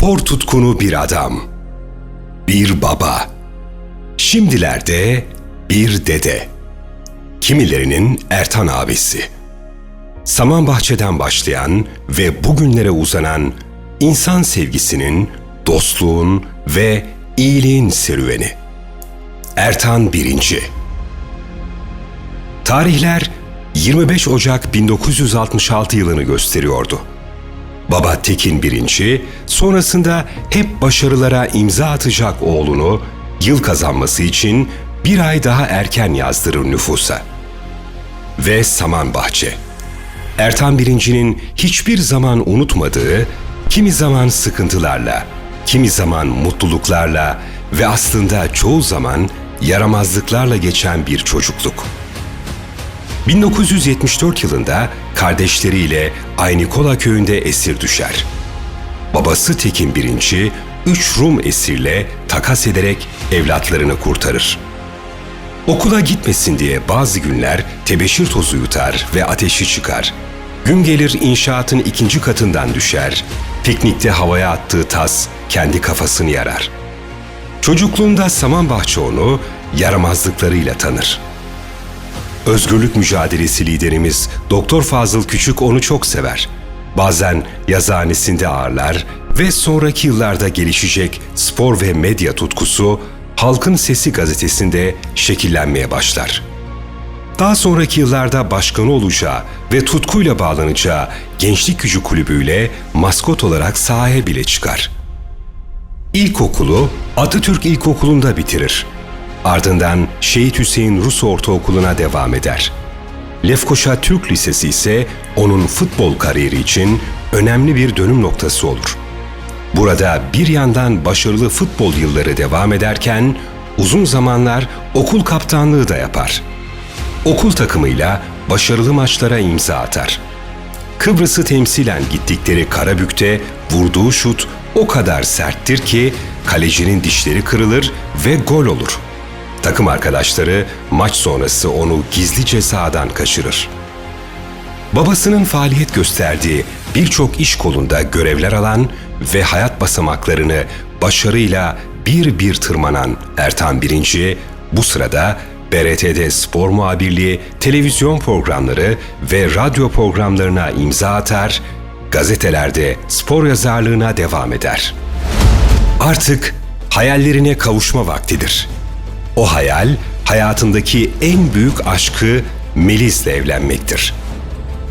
Spor tutkunu bir adam. Bir baba. Şimdilerde bir dede. Kimilerinin Ertan abisi. Samanbahçe'den başlayan ve bugünlere uzanan insan sevgisinin, dostluğun ve iyiliğin serüveni. Ertan Birinci Tarihler 25 Ocak 1966 yılını gösteriyordu. Baba Tekin birinci, sonrasında hep başarılara imza atacak oğlunu yıl kazanması için bir ay daha erken yazdırır nüfusa. Ve Samanbahçe. Ertan Birinci'nin hiçbir zaman unutmadığı, kimi zaman sıkıntılarla, kimi zaman mutluluklarla ve aslında çoğu zaman yaramazlıklarla geçen bir çocukluk. 1974 yılında kardeşleriyle Aynikola köyünde esir düşer. Babası Tekin birinci, üç Rum esirle takas ederek evlatlarını kurtarır. Okula gitmesin diye bazı günler tebeşir tozu yutar ve ateşi çıkar. Gün gelir inşaatın ikinci katından düşer, piknikte havaya attığı tas kendi kafasını yarar. Çocukluğunda Samanbahçe onu yaramazlıklarıyla tanır. Özgürlük mücadelesi liderimiz Doktor Fazıl Küçük onu çok sever. Bazen yazıhanesinde ağırlar ve sonraki yıllarda gelişecek spor ve medya tutkusu Halkın Sesi gazetesinde şekillenmeye başlar. Daha sonraki yıllarda başkanı olacağı ve tutkuyla bağlanacağı Gençlik Gücü Kulübü'yle maskot olarak sahaya bile çıkar. İlkokulu Atatürk İlkokulu'nda bitirir. Ardından Şehit Hüseyin Rus Ortaokulu'na devam eder. Lefkoşa Türk Lisesi ise onun futbol kariyeri için önemli bir dönüm noktası olur. Burada bir yandan başarılı futbol yılları devam ederken uzun zamanlar okul kaptanlığı da yapar. Okul takımıyla başarılı maçlara imza atar. Kıbrıs'ı temsilen gittikleri Karabük'te vurduğu şut o kadar serttir ki kalecinin dişleri kırılır ve gol olur. Takım arkadaşları maç sonrası onu gizlice sahadan kaçırır. Babasının faaliyet gösterdiği birçok iş kolunda görevler alan ve hayat basamaklarını başarıyla bir bir tırmanan Ertan Birinci, bu sırada BRT'de spor muhabirliği, televizyon programları ve radyo programlarına imza atar, gazetelerde spor yazarlığına devam eder. Artık hayallerine kavuşma vaktidir. O hayal hayatındaki en büyük aşkı Meliz'le evlenmektir.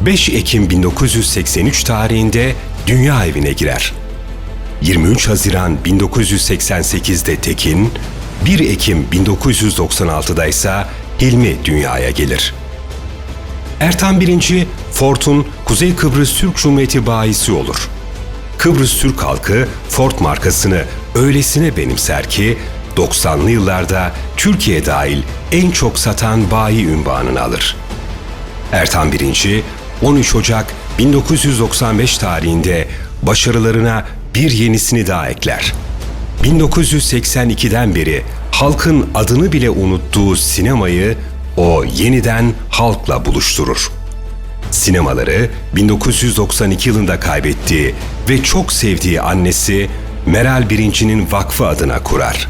5 Ekim 1983 tarihinde dünya evine girer. 23 Haziran 1988'de Tekin, 1 Ekim 1996'da ise Hilmi dünyaya gelir. Ertan Birinci, Ford'un Kuzey Kıbrıs Türk Cumhuriyeti bayisi olur. Kıbrıs Türk halkı Ford markasını öylesine benimser ki 90'lı yıllarda Türkiye dahil en çok satan bayi ünvanını alır. Ertan Birinci, 13 Ocak 1995 tarihinde başarılarına bir yenisini daha ekler. 1982'den beri halkın adını bile unuttuğu sinemayı o yeniden halkla buluşturur. Sinemaları 1992 yılında kaybettiği ve çok sevdiği annesi Meral Birinci'nin vakfı adına kurar.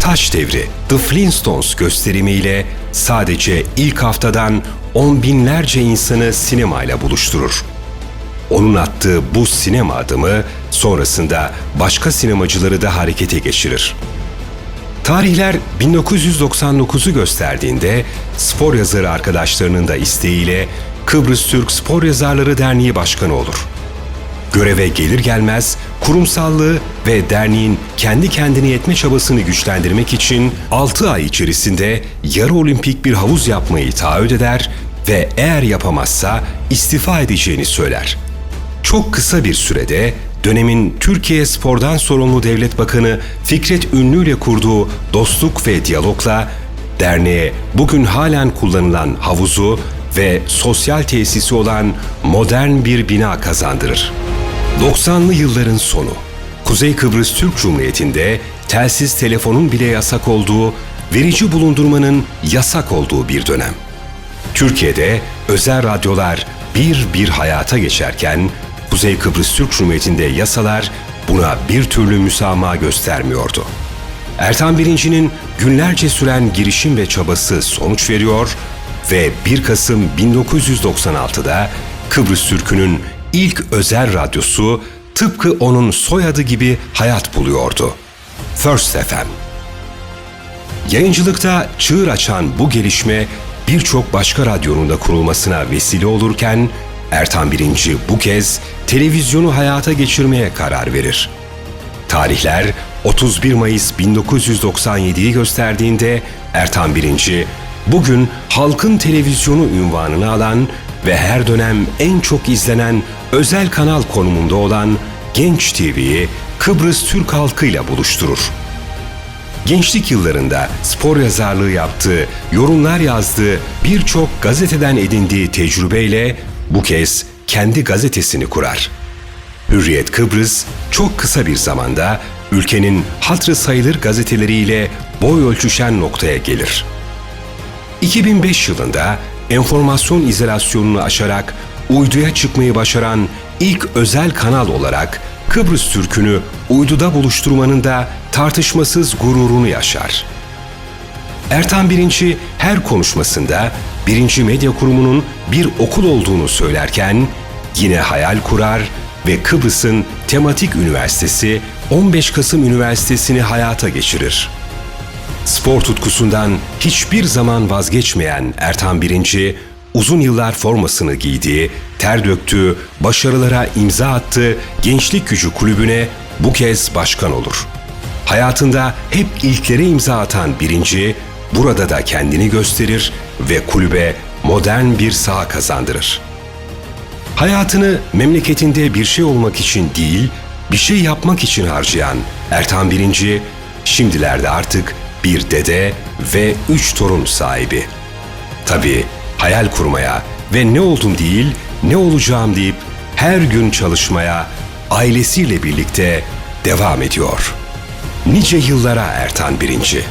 Taş Devri, The Flintstones gösterimiyle sadece ilk haftadan on binlerce insanı sinemayla buluşturur. Onun attığı bu sinema adımı sonrasında başka sinemacıları da harekete geçirir. Tarihler 1999'u gösterdiğinde spor yazarı arkadaşlarının da isteğiyle Kıbrıs Türk Spor Yazarları Derneği Başkanı olur. Göreve gelir gelmez kurumsallığı ve derneğin kendi kendine yetme çabasını güçlendirmek için 6 ay içerisinde yarı olimpik bir havuz yapmayı taahhüt eder ve eğer yapamazsa istifa edeceğini söyler. Çok kısa bir sürede dönemin Türkiye Spor'dan sorumlu Devlet Bakanı Fikret Ünlü ile kurduğu dostluk ve diyalogla derneğe bugün halen kullanılan havuzu ve sosyal tesisi olan modern bir bina kazandırır. 90'lı yılların sonu. Kuzey Kıbrıs Türk Cumhuriyeti'nde telsiz telefonun bile yasak olduğu, verici bulundurmanın yasak olduğu bir dönem. Türkiye'de özel radyolar bir bir hayata geçerken Kuzey Kıbrıs Türk Cumhuriyeti'nde yasalar buna bir türlü müsamaha göstermiyordu. Ertan Birinci'nin günlerce süren girişim ve çabası sonuç veriyor ve 1 Kasım 1996'da Kıbrıs Türk'ünün ilk özel radyosu tıpkı onun soyadı gibi hayat buluyordu. First FM. Yayıncılıkta çığır açan bu gelişme birçok başka radyonun da kurulmasına vesile olurken Ertan Birinci bu kez televizyonu hayata geçirmeye karar verir. Tarihler 31 Mayıs 1997'yi gösterdiğinde Ertan Birinci bugün halkın televizyonu ünvanını alan ve her dönem en çok izlenen özel kanal konumunda olan Genç TV'yi Kıbrıs Türk halkıyla buluşturur. Gençlik yıllarında spor yazarlığı yaptığı, yorumlar yazdığı, birçok gazeteden edindiği tecrübeyle bu kez kendi gazetesini kurar. Hürriyet Kıbrıs çok kısa bir zamanda ülkenin hatırı sayılır gazeteleriyle boy ölçüşen noktaya gelir. 2005 yılında enformasyon izolasyonunu aşarak uyduya çıkmayı başaran ilk özel kanal olarak Kıbrıs Türk'ünü uyduda buluşturmanın da tartışmasız gururunu yaşar. Ertan Birinci her konuşmasında Birinci Medya Kurumu'nun bir okul olduğunu söylerken yine hayal kurar ve Kıbrıs'ın tematik üniversitesi 15 Kasım Üniversitesi'ni hayata geçirir. Spor tutkusundan hiçbir zaman vazgeçmeyen Ertan Birinci, uzun yıllar formasını giydiği, ter döktüğü, başarılara imza attığı Gençlik Gücü Kulübü'ne bu kez başkan olur. Hayatında hep ilklere imza atan Birinci, burada da kendini gösterir ve kulübe modern bir saha kazandırır. Hayatını memleketinde bir şey olmak için değil, bir şey yapmak için harcayan Ertan Birinci, şimdilerde artık bir dede ve üç torun sahibi. Tabii hayal kurmaya ve ne oldum değil, ne olacağım deyip her gün çalışmaya ailesiyle birlikte devam ediyor. Nice yıllara Ertan Birinci.